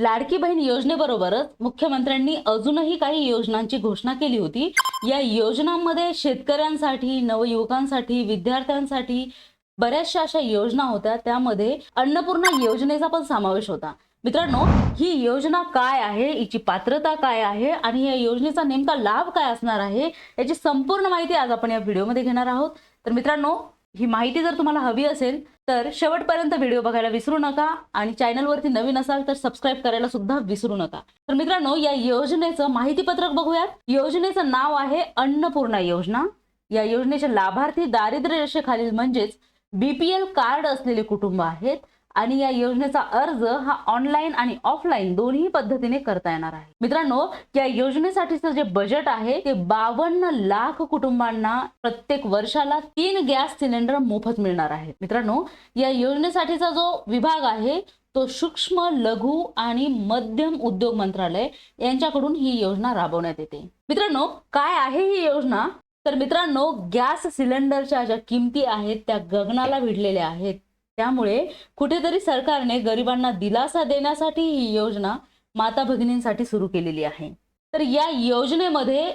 लाडकी बहीण योजनेबरोबरच मुख्यमंत्र्यांनी अजूनही काही योजनांची घोषणा केली होती. या योजनांमध्ये शेतकऱ्यांसाठी नवयुवकांसाठी विद्यार्थ्यांसाठी बऱ्याचशा अशा योजना होत्या. त्यामध्ये अन्नपूर्णा योजनेचा पण समावेश होता. मित्रांनो ही योजना काय आहे? हिची पात्रता काय आहे? आणि या योजनेचा नेमका लाभ काय असणार आहे? याची संपूर्ण माहिती आज आपण या व्हिडिओमध्ये घेणार आहोत. तर मित्रांनो ही माहिती जर तुम्हाला हवी असेल तर शेवटपर्यंत व्हिडिओ बघायला विसरू नका आणि चॅनलवरती नवीन असाल तर सबस्क्राईब करायला सुद्धा विसरू नका. तर मित्रांनो या योजनेचं माहितीपत्रक बघूयात. योजनेचं नाव आहे अन्नपूर्णा योजना. या योजनेचे लाभार्थी दारिद्र्य रेषेखालील म्हणजेच बीपीएल कार्ड असलेले कुटुंब आहेत. आणि या योजनेचा अर्ज हा ऑनलाईन आणि ऑफलाईन दोन्ही पद्धतीने करता येणार आहे. मित्रांनो या योजनेसाठीचं जे बजेट आहे ते बावन्न लाख कुटुंबांना प्रत्येक वर्षाला तीन गॅस सिलेंडर मोफत मिळणार आहे. मित्रांनो या योजनेसाठीचा जो विभाग आहे तो सूक्ष्म लघु आणि मध्यम उद्योग मंत्रालय यांच्याकडून ही योजना राबवण्यात येते. मित्रांनो काय आहे ही योजना? तर मित्रांनो गॅस सिलेंडरच्या ज्या किमती आहेत त्या गगनाला भिडलेल्या आहेत. त्यामुळे कुठेतरी सरकारने गरिबांना दिलासा देण्यासाठी ही योजना माता भगिनींसाठी सुरू केलेली आहे. तर या योजनेमध्ये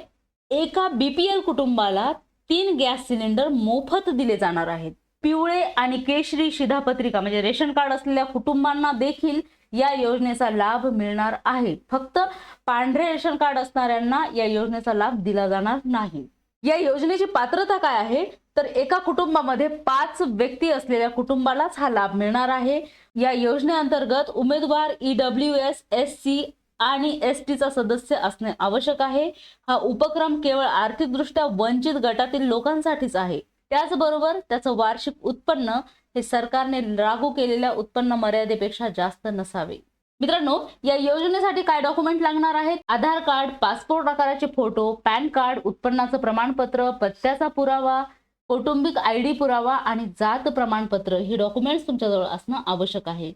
एका बीपीएल कुटुंबाला तीन गॅस सिलेंडर मोफत दिले जाणार आहेत. पिवळे आणि केशरी शिधापत्रिका म्हणजे रेशन कार्ड असलेल्या कुटुंबांना देखील या योजनेचा लाभ मिळणार आहे. फक्त पांढरे रेशन कार्ड असणाऱ्यांना या योजनेचा लाभ दिला जाणार नाही. या योजनेची पात्रता काय आहे? तर एका कुटुंबामध्ये पाच व्यक्ती असलेल्या कुटुंबालाच हा लाभ मिळणार आहे. या योजनेअंतर्गत उमेदवार E W S S C आणि एस टीचा सदस्य असणे आवश्यक आहे. हा उपक्रम केवळ आर्थिकदृष्ट्या वंचित गटातील लोकांसाठीच आहे. त्याचबरोबर त्याचं वार्षिक उत्पन्न हे सरकारने लागू केलेल्या उत्पन्न मर्यादेपेक्षा जास्त नसावे. मित्रांनो या योजनेसाठी काय डॉक्युमेंट लागणार आहेत? आधार कार्ड पासपोर्ट आकाराचे फोटो पॅन कार्ड उत्पन्नाचं प्रमाणपत्र पत्त्याचा पुरावा कौटुंबिक आय डी पुरावा आणि जात प्रमाणपत्र ही डॉक्युमेंट्स तुमच्याजवळ असणं आवश्यक आहे.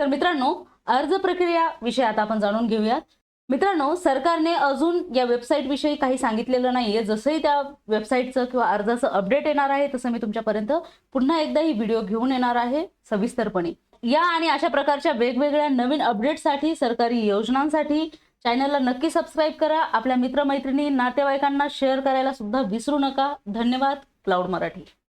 तर मित्रांनो अर्ज प्रक्रिया विषय आता आपण जाणून घेऊयात. मित्रांनो सरकारने अजून या वेबसाईट विषयी काही सांगितलेलं नाहीये. जसंही त्या वेबसाईटचं किंवा अर्जाचं अपडेट येणार आहे तसं मी तुमच्यापर्यंत पुन्हा एकदा ही व्हिडिओ घेऊन येणार आहे सविस्तरपणे. या आणि अशा प्रकारच्या वेगवेगळ्या नवीन अपडेटसाठी सरकारी योजनांसाठी चॅनलला नक्की सबस्क्राईब करा. आपल्या मित्रमैत्रिणी नातेवाईकांना शेअर करायला सुद्धा विसरू नका. धन्यवाद. क्लाउड मराठी.